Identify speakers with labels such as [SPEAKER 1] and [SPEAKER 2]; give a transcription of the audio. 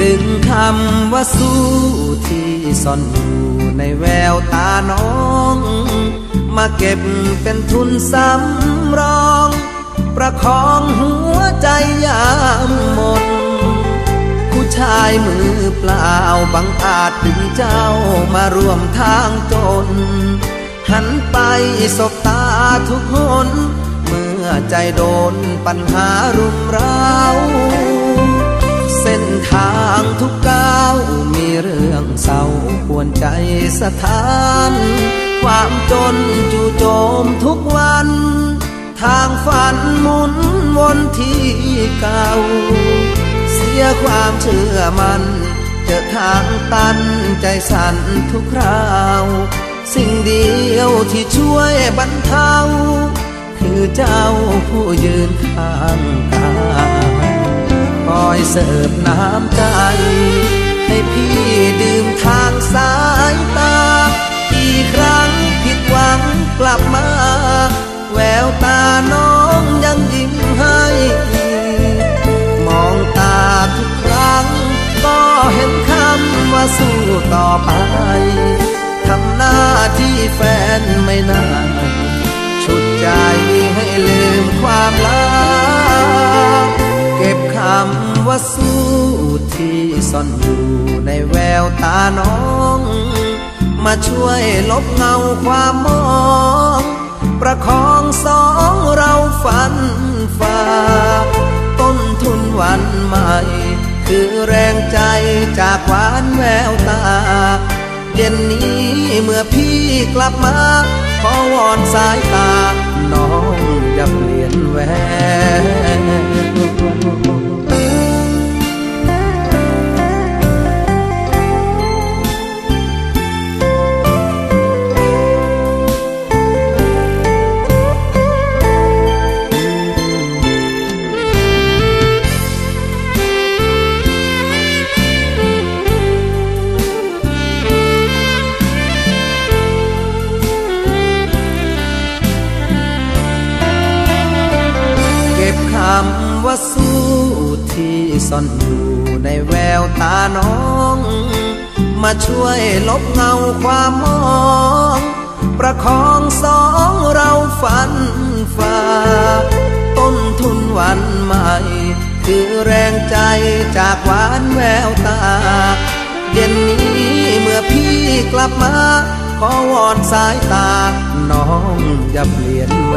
[SPEAKER 1] ดึงคำว่าสู้ที่ซ่อนอยู่ในแววตาน้อง มาเก็บเป็นทุนสำรอง ประคองหัวใจยามหมดผู้ชายมือเปล่าบังอาจดึงเจ้ามาร่วมทางจน หันไปสบตาทุกคน เมื่อใจโดนปัญหารุมเร้า วนใจสถาน ความจนจู่โจมทุกวัน ทางฝันหมุนวนที่เก่า เสียความเชื่อมัน เจอทางตันใจสั่นทุกคราว สิ่งเดียวที่ช่วยบรรเทา คือเจ้าผู้ยืนข้างกายคอยเสิร์ฟน้ำใจ ให้พี่ดื่มทางสายตาำว่าสู้ที่ซ่อนอยู่ในแววตาน้อง มาช่วยลบเงาความมอง ประคองสองเราฝันฝ่าต้นทุนวันใหม่ คือแรงใจจากหวานแววตา เย็นนี้เมื่อพี่กลับมา ขอวอนสายตา น้องอย่าเปลี่ยนแหว ว่าสู้ที่ซ่อนอยู่ในแววตาน้อง มาช่วยลบเงาความมอง ประคองสองเราฝันฝ่าต้นทุนวันใหม่ คือแรงใจจากหวานแววตา เย็นนี้เมื่อพี่กลับมา ขอวอนสายตา น้องอย่าเปลี่ยนแหว